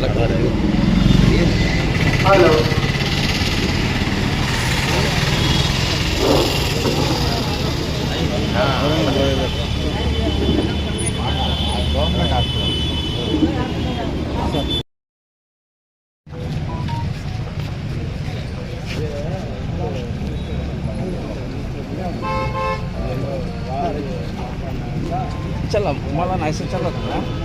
Hello. चला मला नाही चला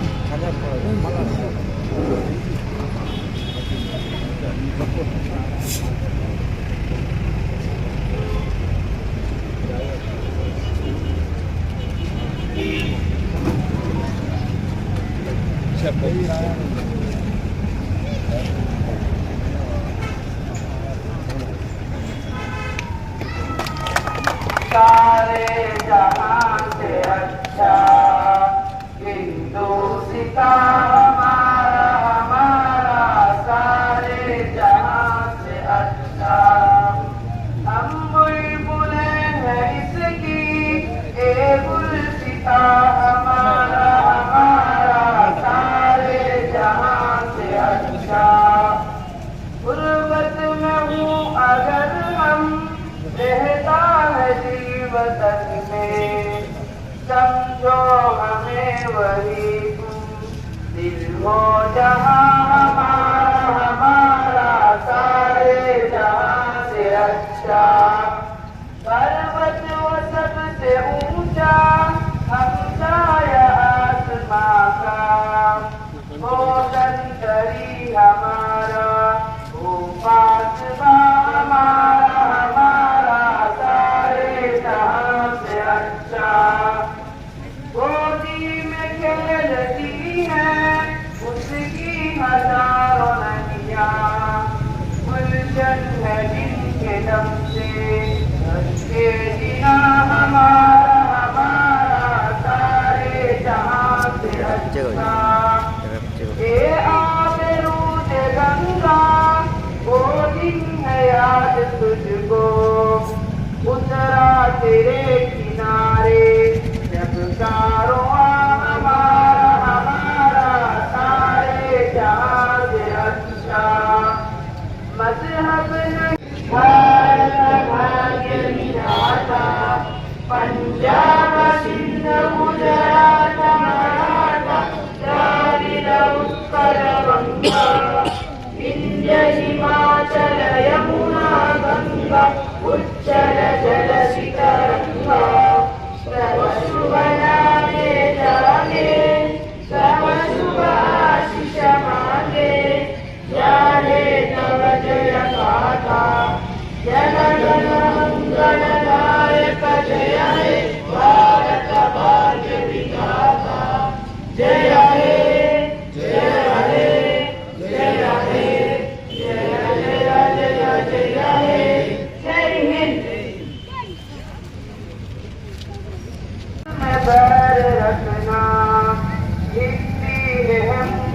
रहता है जीव तक में, समझो हमें वही तुम। दिल हो जहाँ हमारा हमारा सारे जहाँ से अच्छा। पर्वत वो सबसे ऊँचा तेरे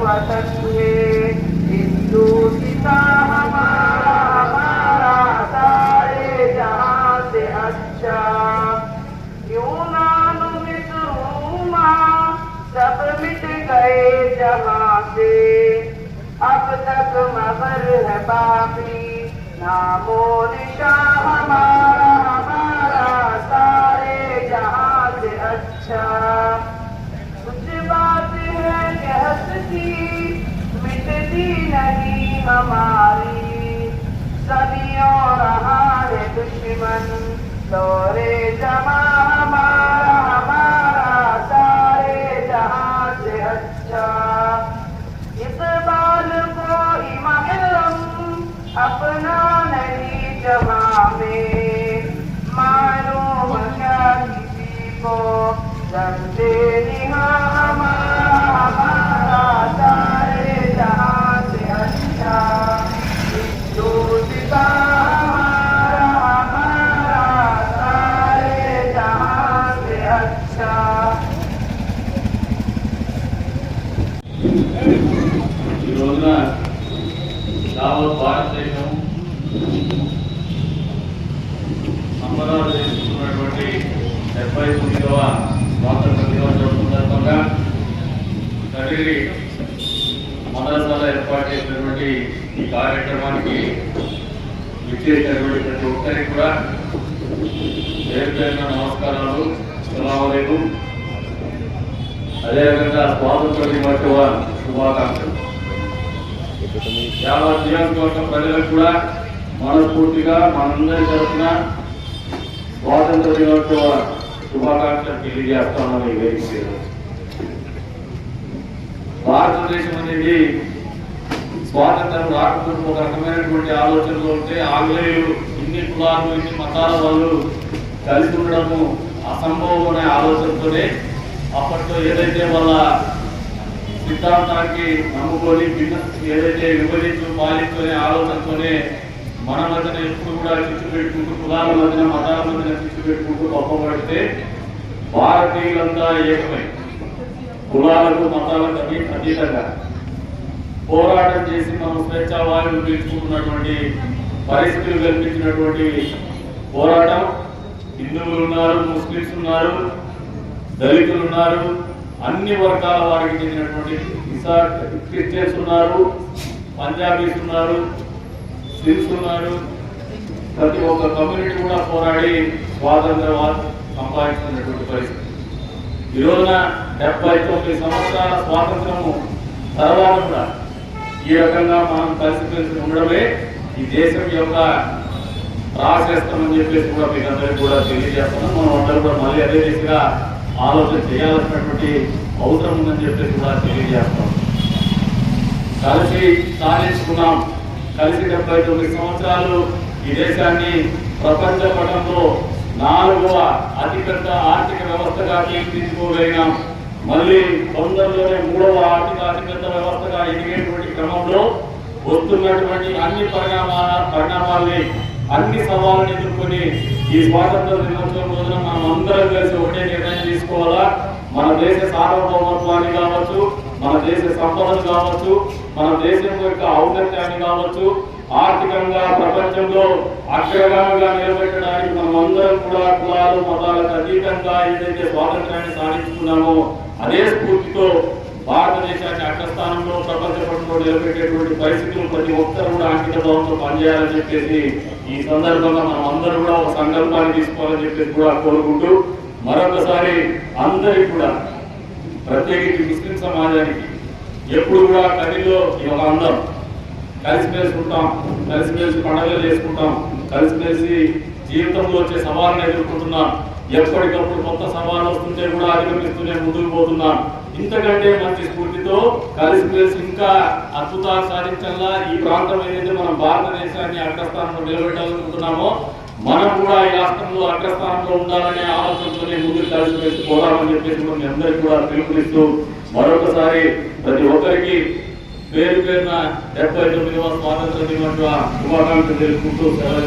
वतन है हिंदुस्ता हमारा हमारा सारे जहाँ से अच्छा क्यों नाम मिट सब मिट गए जहाँ से अब तक मगर है बाकी नामो निशा हमारा हमारा सारे जहाँ से अच्छा हमारी। सभी और हमारे दुश्मन, दौरे जमा हमारा हमारा सारे जहाँ से अच्छा। इस बार గ్రామంలో భారతదేశం అమరాలు చేసుకున్నటువంటి డెబ్బై తొమ్మిదవ స్వాతంత్ర దినోత్సవం సందర్భంగా కలిగి మదరసాల ఏర్పాటు చేసినటువంటి ఈ కార్యక్రమానికి విచ్చేసినటువంటి ప్రతి ఒక్కరికి కూడా పేరుపైన నమస్కారాలు. సలాంకు అదేవిధంగా స్వాతంత్ర దినోత్సవ శుభాకాంక్షలు. యావత్ నియోజకవర్గ ప్రజలకు కూడా మనస్ఫూర్తిగా మనందరి తరఫున స్వాతంత్ర దినోత్సవ శుభాకాంక్షలు తెలియజేస్తామని ఈ వేదిక భారతదేశం అనేది స్వాతంత్రం రాకముందు ఒక రకమైనటువంటి ఆలోచనలు ఉంటే ఆంగ్లేయులు ఇన్ని కులాలు ఇన్ని మతాల వాళ్ళు కలిసి ఉండడము అసంభవం అనే ఆలోచనతోనే అప్పట్లో ఏదైతే వాళ్ళ సిద్ధాంతానికి నమ్ముకొని ఏదైతే విభజించు పాలించు అనే ఆలోచనతోనే మన మధ్యన ఎప్పుడు కూడా చిచ్చు పెట్టుకుంటూ కులాల మధ్యన మతాల మధ్యన చిచ్చు పెట్టుకుంటూ గొప్పపడితే భారతీయులంతా ఏకమై కులాలకు మతాలకు అన్ని అతీతంగా. పోరాటం చేసి మనం స్వేచ్ఛా పెంచుకుంటున్నటువంటి పరిస్థితులు కల్పించినటువంటి పోరాటం. హిందువులు ఉన్నారు ముస్లిమ్స్ ఉన్నారు దళితులు ఉన్నారు అన్ని వర్గాల వారికి చెందినటువంటి క్రిస్టియన్స్ ఉన్నారు పంజాబీస్ ఉన్నారు సిల్స్ ఉన్నారు. ప్రతి ఒక్క కమ్యూనిటీ కూడా పోరాడి స్వాతంత్ర సంపాదించుకున్నటువంటి పరిస్థితి. ఈ రోజున డెబ్బై తొమ్మిది సంవత్సరాల స్వాతంత్రము తర్వాత కూడా ఈ రకంగా మనం పరిస్థితి ఉండడమే ఈ దేశం యొక్క రాసేస్తామని చెప్పేసి కూడా మీకు అందరికీ కూడా తెలియజేస్తున్నాం. మనం అందరూ కూడా మళ్ళీ అదే దిశగా ఆలోచన చేయాల్సినటువంటి అవసరం ఉందని చెప్పేసి కూడా తెలియజేస్తాం. కలిసి సాధించుకున్నాం. కలిసి డెబ్బై తొమ్మిది సంవత్సరాలు ఈ దేశాన్ని ప్రపంచ పటంలో నాలుగవ అతిపెద్ద ఆర్థిక వ్యవస్థగా తీర్చిదిద్దుకోగలిగినాం. మళ్ళీ తొందరలోనే మూడవ ఆర్థిక అతిపెద్ద వ్యవస్థగా ఎదిగేటువంటి క్రమంలో వస్తున్నటువంటి అన్ని పరిణామాల పరిణామాల్ని అన్ని సవాళ్ళని ఎదుర్కొని ఈ స్వాతంత్ర దినోత్సవం రోజున మనం అందరం కలిసి ఒకటే తీసుకోవాలా మన దేశ సార్వభౌమత్వాన్ని కావచ్చు మన దేశ సంపదను కావచ్చు మన దేశం యొక్క ఔన్నత్యాన్ని కావచ్చు ఆర్థికంగా ప్రపంచంలో అగ్రగామిగా నిలబెట్టడానికి మనం అందరం కూడా కులాలు మతాలకు అతీతంగా ఏదైతే స్వాతంత్రాన్ని సాధించుకున్నామో అదే స్ఫూర్తితో భారతదేశాన్ని అగ్రస్థానంలో ప్రపంచ పటంలో నిలబెట్టేటువంటి పరిస్థితులు ప్రతి ఒక్కరు కూడా అంకిత భావంతో పనిచేయాలని చెప్పేసి ఈ సందర్భంగా మనం అందరూ కూడా ఒక సంకల్పాన్ని తీసుకోవాలని చెప్పేసి కూడా కోరుకుంటూ మరొకసారి అందరికి కూడా ప్రత్యేకించి ముస్లిం సమాజానికి ఎప్పుడు కూడా కదిలో ఈ ఒక అందం కలిసిమెలిసి ఉంటాం కలిసిమెలిసి పండుగలు చేసుకుంటాం కలిసిమెలిసి జీవితంలో వచ్చే సవాళ్ళని ఎదుర్కొంటున్నాం. ఎప్పటికప్పుడు కొత్త సవాళ్ళు వస్తుంటే కూడా అధిగమిస్తూనే ముందుకు పోతున్నాం. ఇంతకంటే మంచి స్ఫూర్తితో కలిసిమెలిసి ఇంకా అద్భుతాలు సాధించాలా ఈ ప్రాంతం ఏదైతే మనం భారతదేశాన్ని అగ్రస్థానంలో నిలబెట్టాలనుకుంటున్నామో మనం కూడా ఈ రాష్ట్రంలో అగ్రస్థానంలో ఉండాలనే ఆలోచనతోనే ముందుకు కలిసిమెలిసి పోరామని చెప్పేసి మనం అందరికీ కూడా పిలుపునిస్తూ మరొకసారి ప్రతి ఒక్కరికి పేరు పేరున డెబ్బై తొమ్మిదవ స్వాతంత్ర దినోత్సవ శుభాకాంక్షలు తెలుసుకుంటూ సెలవు